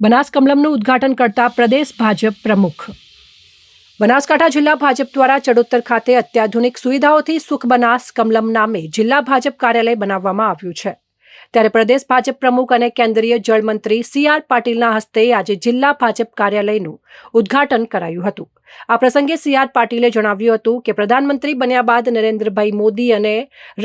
બનાસ કમલમનું ઉદ્ઘાટન કરતા પ્રદેશ ભાજપ પ્રમુખ. બનાસકાંઠા જિલ્લા ભાજપ દ્વારા ચડોતર ખાતે અત્યાધુનિક સુવિધાઓથી સુખ બનાસ કમલમ નામે જિલ્લા ભાજપ કાર્યાલય બનાવવામાં આવ્યું છે. ત્યારે પ્રદેશ ભાજપ પ્રમુખ અને કેન્દ્રીય જળમંત્રી સી આર પાટીલના હસ્તે આજે જિલ્લા ભાજપ કાર્યાલયનું ઉદ્ઘાટન કરાયું હતું. આ પ્રસંગે સી આર પાટીલે જણાવ્યું હતું કે પ્રધાનમંત્રી બન્યા બાદ નરેન્દ્રભાઈ મોદી અને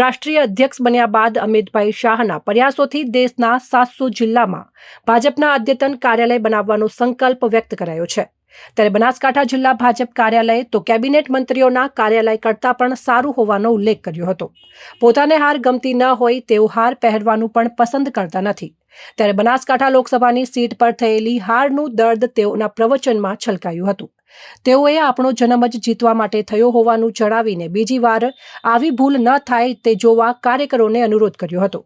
રાષ્ટ્રીય અધ્યક્ષ બન્યા બાદ અમિતભાઈ શાહના પ્રયાસોથી દેશના સાતસો જિલ્લામાં ભાજપના અદ્યતન કાર્યાલય બનાવવાનો સંકલ્પ વ્યક્ત કરાયો છે. ત્યારે બનાસકાંઠા જિલ્લા ભાજપ કાર્યાલય તો કેબિનેટ મંત્રીઓના કાર્યાલય કરતાં પણ સારું હોવાનો ઉલ્લેખ કર્યો હતો. પોતાને હાર ગમતી ન હોય તેઓ હાર પહેરવાનું પણ પસંદ કરતા નથી. ત્યારે બનાસકાંઠા લોકસભાની સીટ પર થયેલી હારનું દર્દ તેઓના પ્રવચનમાં છલકાયું હતું. તેઓએ આપણો જન્મ જ જીતવા માટે થયો હોવાનું જણાવીને બીજી વાર આવી ભૂલ ન થાય તે જોવા કાર્યકરોને અનુરોધ કર્યો હતો.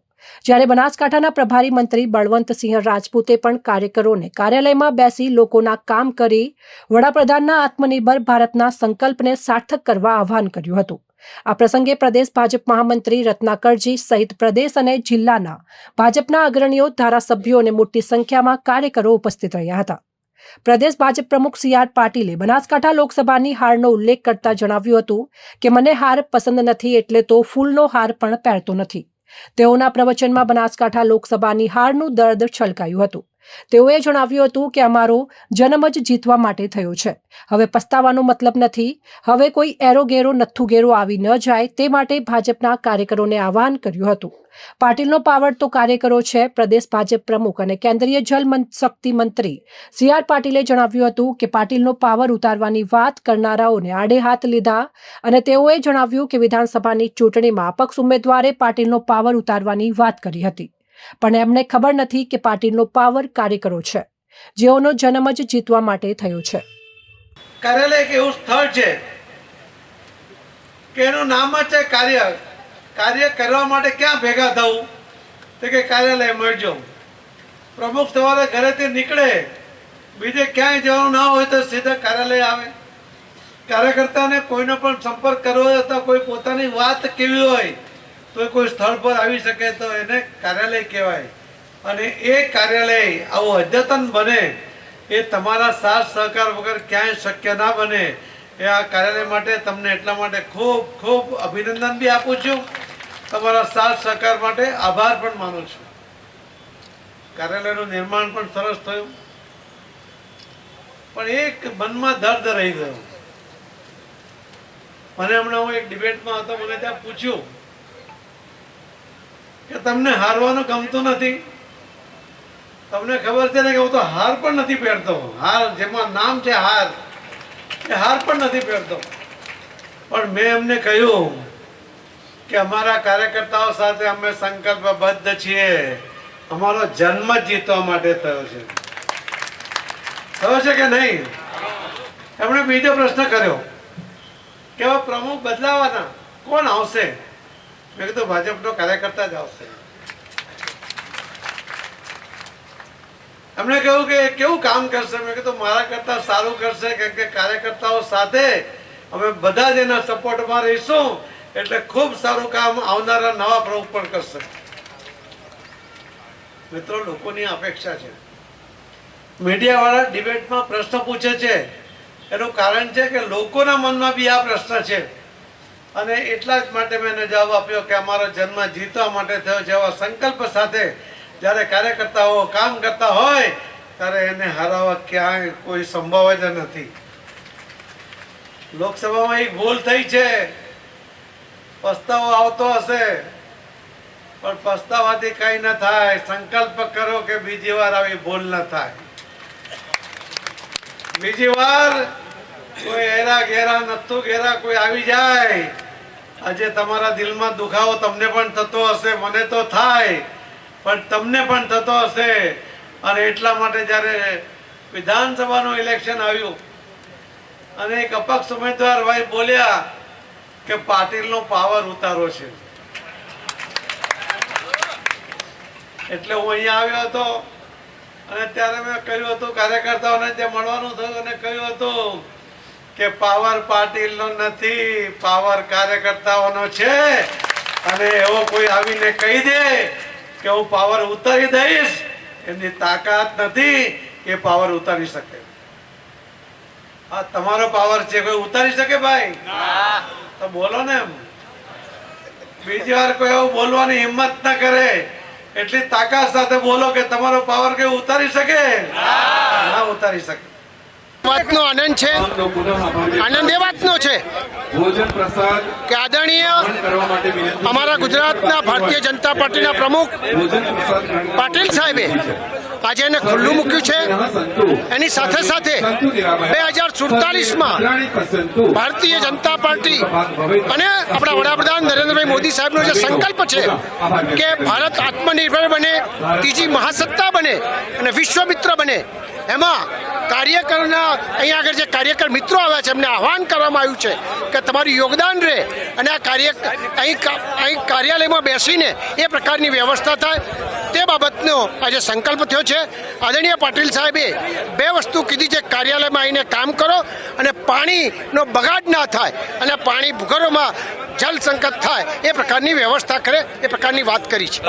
જ્યારે બનાસકાંઠાના પ્રભારી મંત્રી બળવંતસિંહ રાજપૂતે પણ કાર્યકરોને કાર્યાલયમાં બેસી લોકોના કામ કરી વડાપ્રધાનના આત્મનિર્ભર ભારતના સંકલ્પને સાર્થક કરવા આહ્વાન કર્યું હતું. આ પ્રસંગે પ્રદેશ ભાજપ મહામંત્રી રત્નાકરજી સહિત પ્રદેશ અને જિલ્લાના ભાજપના અગ્રણીઓ, ધારાસભ્યો અને મોટી સંખ્યામાં કાર્યકરો ઉપસ્થિત રહ્યા હતા. પ્રદેશ ભાજપ પ્રમુખ સી આર પાટીલે બનાસકાંઠા લોકસભાની હારનો ઉલ્લેખ કરતા જણાવ્યું હતું કે, મને હાર પસંદ નથી એટલે તો ફૂલનો હાર પણ પહેરતો નથી. તેઓના પ્રવચનમાં બનાસકાંઠા લોકસભાની હારનું દર્દ છલકાયું હતું. તેઓએ જણાવ્યું હતું કે અમારો જન્મ જ જીતવા માટે થયો છે. હવે પસ્તાવાનો મતલબ નથી. હવે કોઈ એરોગેરો નથ્થુગેરો આવી ન જાય તે માટે ભાજપના કાર્યકરોને આહવાન કર્યું હતું. પાટીલનો પાવર તો કાર્યકરો છે, પ્રદેશ ભાજપ પ્રમુખ અને કેન્દ્રીય જલ શક્તિ મંત્રી. સી. આર. પાટીલે જણાવ્યું હતું કે પાટીલનો પાવર ઉતારવાની વાત કરનારાઓને આડે હાથ લીધા અને તેઓએ જણાવ્યું કે વિધાનસભાની ચૂંટણીમાં અપક્ષ ઉમેદવારે પાટીલનો પાવર ઉતારવાની વાત કરી હતી. પણ એમને ખબર નથી કે પાટીલનો પાવર કાર્યકરો છે. જેઓનો જન્મ જ જીતવા માટે થયો છે. કાર્યાલય એક એવું સ્થળ છે કે એનું નામ જ છે કાર્ય. કાર્ય કરવા માટે ક્યાં ભેગા થવું? તો કે કાર્યાલય મળજો. પ્રમુખ સવારે ઘરેથી નીકળે. બીજે ક્યાંય જવાનું ના હોય તો સીધા કાર્યાલય આવે. કાર્યકર્તાને કોઈનો પણ સંપર્ક કરવો હોય અથવા કોઈ પોતાની વાત કેવી હોય તો એ કોઈ સ્થળ પર આવી શકે તો એને કાર્યાલય કહેવાય. અને એ કાર્યાલય આવું અદ્યતન બને, એ તમારા સાથ સહકાર વગર ક્યાંય શક્ય ના બને. એ આ કાર્યાલય માટે તમને એટલા માટે ખૂબ ખૂબ અભિનંદન બી આપું છું. તમારા સાથ સહકાર માટે આભાર પણ માનું છું. કાર્યાલયનું નિર્માણ પણ સરસ થયું. પણ એક મનમાં દર્દ રહી ગયો. મને હમણાં હું એક ડિબેટમાં હતો, મને ત્યાં પૂછ્યું કે તમને હારવાનું ગમતું નથી. તમને ખબર છે ને કે હું તો હાર પણ નથી પહેરતો. હાર જેમાં નામ છે હાર, એ હાર પણ નથી પહેરતો. પણ મેં એમને કહ્યું કે અમારા કાર્યકર્તાઓ સાથે અમે સંકલ્પબદ્ધ છીએ. અમારો જન્મ જીતવા માટે થયો છે. થયો છે કે નહીં? એમણે બીજો પ્રશ્ન કર્યો. કે પ્રમુખ બદલાવાના કોણ આવશે? મેં કીધું ભાજપનો કાર્યકર્તા જ આવશે એમણે કહ્યું કે કેવું કામ કરશે મેં કીધું મારા કરતા સારું કરશે કેમ કે કાર્યકર્તાઓ સાથે અમે બધા જ એના સપોર્ટમાં રહીશું એટલે ખૂબ સારું કામ આવનારા નવા પ્રમુખ પણ કરશે મિત્રો લોકોની અપેક્ષા છે મીડિયાવાળા ડિબેટમાં પ્રશ્ન પૂછે છે એનું કારણ છે કે લોકોના મનમાં બી આ પ્રશ્ન છે અને એટલા જ માટે મેં એને જવાબ આપ્યો કે અમારો જન્મ જીતવા માટે થયો છે એવા સંકલ્પ સાથે જ્યારે કાર્યકર્તાઓ કામ કરતા હોય, ત્યારે એને હરાવવા ક્યાંય કોઈ સંભવ જ નથી. લોકસભામાં એક ભૂલ થઈ છે. પસ્તાવો આવતો હશે, પણ પસ્તાવાથી કઈ ન થાય. સંકલ્પ કરો કે બીજી વાર આવી ભૂલ ન થાય. બીજી વાર કોઈ એરા ઘેરા નથુ ઘેરા કોઈ આવી જાય. આજે તમારા દિલમાં દુખાવો તમને પણ થતો હશે, મને તો થાય, પણ તમને પણ થતો હશે. અને એટલા માટે જ્યારે વિધાનસભાનું ઇલેક્શન આવ્યું, અને એક અપક્ષ ઉમેદવાર ભાઈ બોલ્યા કે પાટીલનો પાવર ઉતારો છે. એટલે હું અહીંયા આવ્યો હતો, અને ત્યારે મેં કહ્યું હતું, કાર્યકર્તાઓને જે મળવાનું થયું અને કહ્યું હતું કે પાવર પાટીલનો નથી પાવર કાર્યકર્તાઓનો છે. અને એવો કોઈ આવીને કહી દે કે હું પાવર ઉતારી દઈશ એમની તાકાત નથી કે પાવર ઉતારી શકે. આ તમારો પાવર છે કોઈ ઉતારી શકે ભાઈ? તો બોલો ને એમ. બીજી વાર કોઈ એવું બોલવાની હિંમત ના કરે. એટલી તાકાત સાથે બોલો કે તમારો પાવર કે ઉતારી શકે? ના ઉતારી શકે. વાતનો આનંદ છે. આનંદ એ વાતનો છે કે આદરણીય અમારા ગુજરાતના ભારતીય જનતા પાર્ટીના પ્રમુખ પાટીલ સાહેબે આજે એને ખુલ્લું મૂક્યું છે. એની સાથે સાથે બે હજાર સુડતાલીસમાં ભારતીય જનતા પાર્ટી અને આપણા વડાપ્રધાન નરેન્દ્રભાઈ મોદી સાહેબનો જે સંકલ્પ છે કે ભારત આત્મનિર્ભર બને, ત્રીજી મહાસત્તા બને અને વિશ્વમિત્ર બને, એમાં કાર્યકરના અહીંયા આગળ જે કાર્યકર મિત્રો આવ્યા છે, એમને આહવાન કરવામાં આવ્યું છે કે તમારું યોગદાન રહે અને આ કાર્ય, અહીં અહીં કાર્યાલયમાં બેસીને એ પ્રકારની વ્યવસ્થા થાય. તે બાબતનો આજે સંકલ્પ થયો છે. આદરણીય પાટીલ સાહેબે બે વસ્તુ કીધી છે. કાર્યાલયમાં આવીને કામ કરો અને પાણીનો બગાડ ના થાય અને પાણી ભૂગર્ભમાં જળ સંકટ થાય એ પ્રકારની વ્યવસ્થા કરે, એ પ્રકારની વાત કરી છે.